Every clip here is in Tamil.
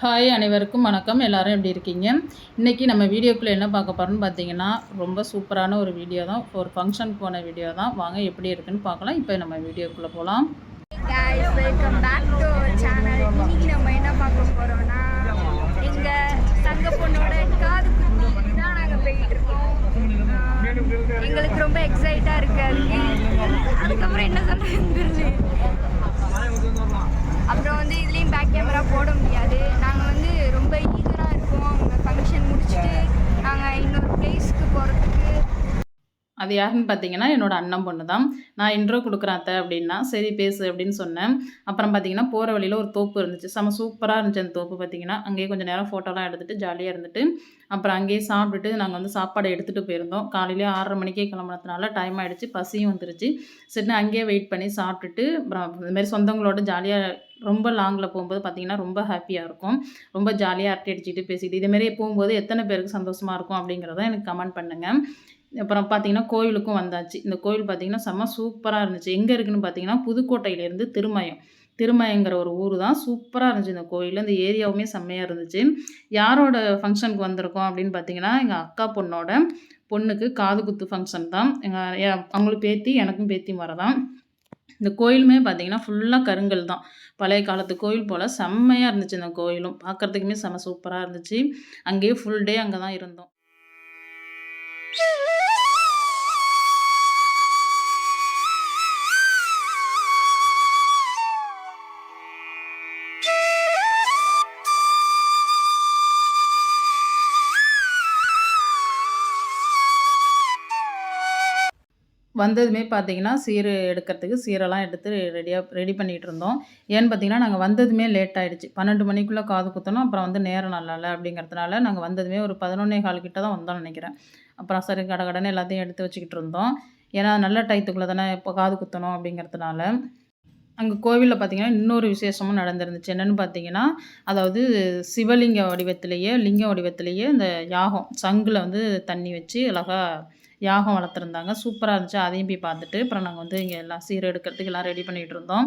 ஹாய் அனைவருக்கும் வணக்கம். எல்லோரும் எப்படி இருக்கீங்க? இன்றைக்கி நம்ம வீடியோக்குள்ளே என்ன பார்க்க போகிறோம்னு பார்த்தீங்கன்னா ரொம்ப சூப்பரான ஒரு வீடியோ தான். ஒரு ஃபங்க்ஷன் போன வீடியோ தான். வாங்க எப்படி இருக்குன்னு பார்க்கலாம். இப்போ நம்ம வீடியோக்குள்ளே போகலாம் guys welcome back to channel இன்னைக்கு நம்ம என்ன பார்க்க போறோம்னா எங்க தங்க பொண்ணோட காது குத்தி தான் நாங்க போயிட்டு இருக்கோம் ஆஹ் எங்களுக்கு ரொம்ப எக்ஸைட்டா இருக்கு அதுக்கு அதுக்கப்புறம் என்ன சொல்றதுன்னு தெரியல அப்புறம் வந்து இதுலேயும் பேக் கேமரா போட முடியாது நாங்கள் வந்து ரொம்ப ஈகராக இருக்கோம் அவங்க ஃபங்க்ஷன் முடிச்சுட்டு நாங்கள் இன்னொரு பிளேஸ்க்கு போகிறதுக்கு அது யாருன்னு பார்த்தீங்கன்னா என்னோட அண்ணன் பொண்ணு தான் நான் இன்ட்ரோ கொடுக்குறாத்த அப்படின்னா சரி பேசு அப்படின்னு சொன்னேன். அப்புறம் பார்த்தீங்கன்னா போகிற வழியில் ஒரு தோப்பு இருந்துச்சு. செம சூப்பராக இருந்துச்சு அந்த தோப்பு பார்த்தீங்கன்னா அங்கேயே கொஞ்சம் நேரம் ஃபோட்டோலாம் எடுத்துகிட்டு ஜாலியாக இருந்துட்டு அப்புறம் அங்கேயே சாப்பிட்டுட்டு நாங்கள் வந்து சாப்பாடை எடுத்துகிட்டு போயிருந்தோம். காலையிலே ஆறரை மணிக்கே கிளம்புனதுனால டைம் ஆகிடுச்சு பசியும் வந்துருச்சு. சரின்னு அங்கேயே வெயிட் பண்ணி சாப்பிட்டுட்டு அப்புறம் இதுமாரி சொந்தங்களோட ஜாலியாக ரொம்ப லாங்கில் போகும்போது பார்த்தீங்கன்னா ரொம்ப ஹாப்பியாக இருக்கும். ரொம்ப ஜாலியாக அரட்டை அடிச்சுட்டு பேசிட்டு இதுமாரி போகும்போது எத்தனை பேருக்கு சந்தோஷமாக இருக்கும் அப்படிங்கிறத எனக்கு கமெண்ட் பண்ணுங்கள் அப்புறம் பார்த்தீங்கன்னா கோயிலுக்கும் வந்தாச்சு. இந்த கோயில் பார்த்தீங்கன்னா செம்ம சூப்பராக இருந்துச்சு. எங்கே இருக்குன்னு பார்த்தீங்கன்னா புதுக்கோட்டையிலேருந்து திருமயம். திருமயங்கிற ஒரு ஊர் தான் சூப்பராக இருந்துச்சு இந்த கோயில். இந்த ஏரியாவுமே செம்மையாக இருந்துச்சு. யாரோட ஃபங்க்ஷனுக்கு வந்திருக்கோம் அப்படின்னு பார்த்தீங்கன்னா எங்கள் அக்கா பொண்ணோட பொண்ணுக்கு காது குத்து ஃபங்க்ஷன் தான். எங்கள் அவங்களுக்கு பேத்தி எனக்கும் பேத்தி வரதான் தான். இந்த கோயிலுமே பார்த்தீங்கன்னா ஃபுல்லாக கருங்கல் தான். பழைய காலத்து கோயில் போல் செம்மையாக இருந்துச்சு இந்த கோயிலும். பார்க்குறதுக்குமே செம்ம சூப்பராக இருந்துச்சு. அங்கேயே ஃபுல் டே அங்கே தான் இருந்தோம். வந்ததுமே பார்த்தீங்கன்னா சீர் எடுக்கிறதுக்கு சீரெல்லாம் எடுத்து ரெடியாக ரெடி பண்ணிகிட்டு இருந்தோம் ஏன்னு பார்த்தீங்கன்னா நாங்கள் வந்ததுமே லேட் ஆகிடுச்சு பன்னெண்டு மணிக்குள்ளே காது குத்தணும் அப்புறம் வந்து நேரம் நல்லா இல்லை அப்படிங்கிறதுனால நாங்கள் வந்ததுமே ஒரு பதினொன்னே கால் கிட்ட தான் வந்தோம்னு நினைக்கிறேன். அப்புறம் சரி கடை கடனை எல்லாத்தையும் எடுத்து வச்சுக்கிட்டு இருந்தோம் ஏன்னா நல்ல டயத்துக்குள்ளே தானே இப்போ காது குத்தணும் அப்படிங்கிறதுனால. அங்கே கோவிலில் பார்த்தீங்கன்னா இன்னொரு விசேஷமும் நடந்திருந்துச்சு. என்னென்னு பார்த்தீங்கன்னா அதாவது சிவலிங்க வடிவத்திலேயே லிங்க வடிவத்திலேயே இந்த யாகம் சங்கில் வந்து தண்ணி வச்சு அழகாக யாகம் வளர்த்துருந்தாங்க. சூப்பராக இருந்துச்சு. அதையும் போய் பார்த்துட்டு அப்புறம் நாங்கள் வந்து இங்கே எல்லாம் சீர் எடுக்கிறதுக்கு எல்லாம் ரெடி பண்ணிகிட்டு இருந்தோம்.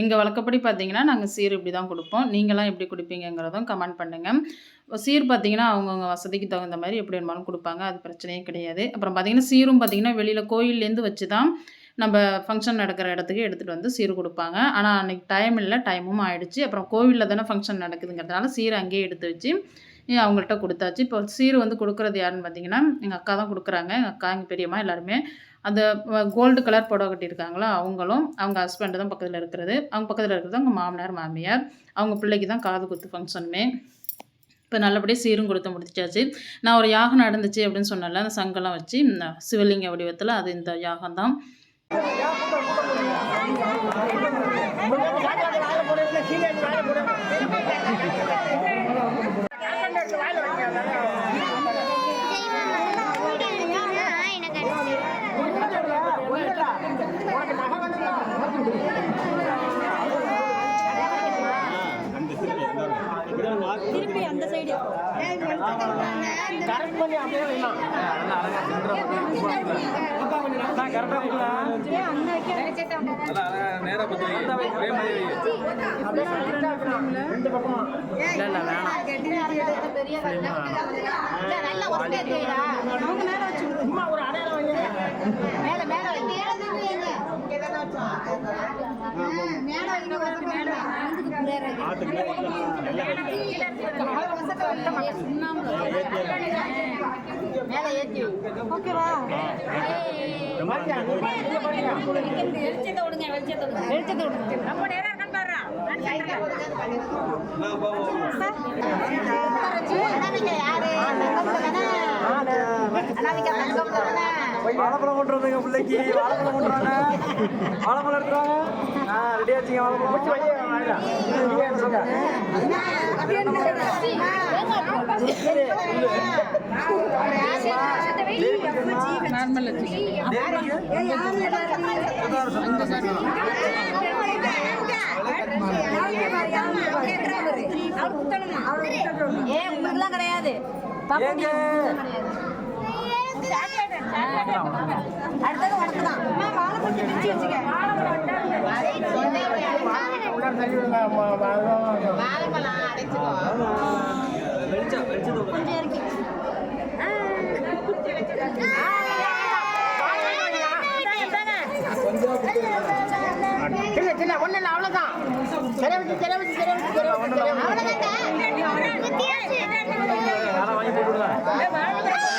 எங்கள் வழக்கப்படி பார்த்தீங்கன்னா நாங்கள் சீர் இப்படி தான் கொடுப்போம். நீங்களாம் எப்படி கொடுப்பீங்கங்கிறதும் கமெண்ட் பண்ணுங்கள் சீர் பார்த்தீங்கன்னா அவங்கவுங்க வசதிக்கு தகுந்த மாதிரி எப்படி வேணுமாலும் கொடுப்பாங்க. அது பிரச்சனையே கிடையாது. அப்புறம் பார்த்தீங்கன்னா சீரும் பார்த்தீங்கன்னா வெளியில் கோயில்லேருந்து வச்சு தான் நம்ம ஃபங்க்ஷன் நடக்கிற இடத்துக்கு எடுத்துகிட்டு வந்து சீர் கொடுப்பாங்க. ஆனால் அன்றைக்கி டைம் இல்லை டைமும் ஆயிடுச்சு. அப்புறம் கோவிலில் தானே ஃபங்க்ஷன் நடக்குதுங்கிறதுனால சீர் அங்கேயே எடுத்து வச்சு அவங்கள்ட்ட கொடுத்தாச்சு. இப்போ சீர் வந்து கொடுக்குறது யாருன்னு பார்த்தீங்கன்னா எங்கள் அக்கா தான் கொடுக்குறாங்க. எங்கள் அக்கா எங்கள் பெரியம்மா எல்லாருமே அந்த கோல்டு கலர் புடவை கட்டியிருக்காங்களா அவங்களும் அவங்க ஹஸ்பண்டு தான் பக்கத்தில் இருக்கிறது. அவங்க பக்கத்தில் இருக்கிறது அவங்க மாமனார் மாமியார். அவங்க பிள்ளைக்கு தான் காது குத்து ஃபங்க்ஷனுமே இப்போ நல்லபடியாக சீரும் கொடுத்து முடிச்சாச்சு நான் ஒரு யாகம் நடந்துச்சு அப்படின்னு சொன்னல அந்த சங்கெல்லாம் வச்சு இந்த சிவலிங்க வடிவத்தில் அது இந்த யாகம் தான். திருப்பி அந்த சைடு கரெக்ட் பண்ணி அப்படியே வைக்கலாம் நான் கரெக்டாக வைக்கலாம் அந்த நேரா பத்தி ஒரே மாதிரி யாரு இல்லை இல்லை தானே வாழைப்பழம் கொண்டு வந்தீங்க பிள்ளைக்கு. வாழைப்பழம் கொண்டு வாங்க வாழைப்பழம் எடுத்துருவாங்க ஆ ரெடி ஆச்சுங்க. வாழைப்பழம் நார்மல் ஏ உங்களுக்குலாம் கிடையாது. அடுத்தது உனக்கு தான் வச்சுக்க. ஒண்ணு இல்ல அவ்வளவுதான். சிறை வச்சு சிறை வச்சு சிறை வச்சு சிறை வச்சு சிறை வச்சு யாரா வாங்கி போட்டு விடுங்க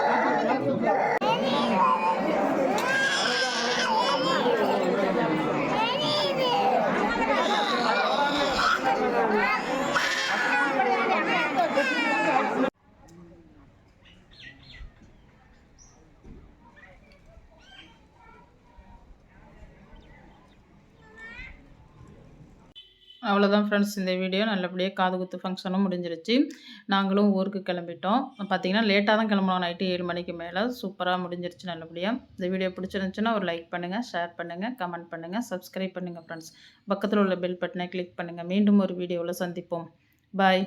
அவ்வளோதான் ஃப்ரெண்ட்ஸ் இந்த வீடியோ நல்லபடியாக காது குத்து ஃபங்க்ஷனும் முடிஞ்சிருச்சு. நாங்களும் ஊருக்கு கிளம்பிட்டோம். பார்த்தீங்கன்னா லேட்டாக தான் கிளம்புனோம். நைட்டு ஏழு மணிக்கு மேலே. சூப்பராக முடிஞ்சிருச்சு நல்லபடியாக இந்த வீடியோ பிடிச்சிருந்துச்சுன்னா ஒரு லைக் பண்ணுங்கள் ஷேர் பண்ணுங்கள் கமெண்ட் பண்ணுங்கள் சப்ஸ்கிரைப் பண்ணுங்கள் ஃப்ரெண்ட்ஸ் பக்கத்தில் உள்ள பெல் பட்டனை கிளிக் பண்ணுங்கள் மீண்டும் ஒரு வீடியோவில் சந்திப்போம். பாய்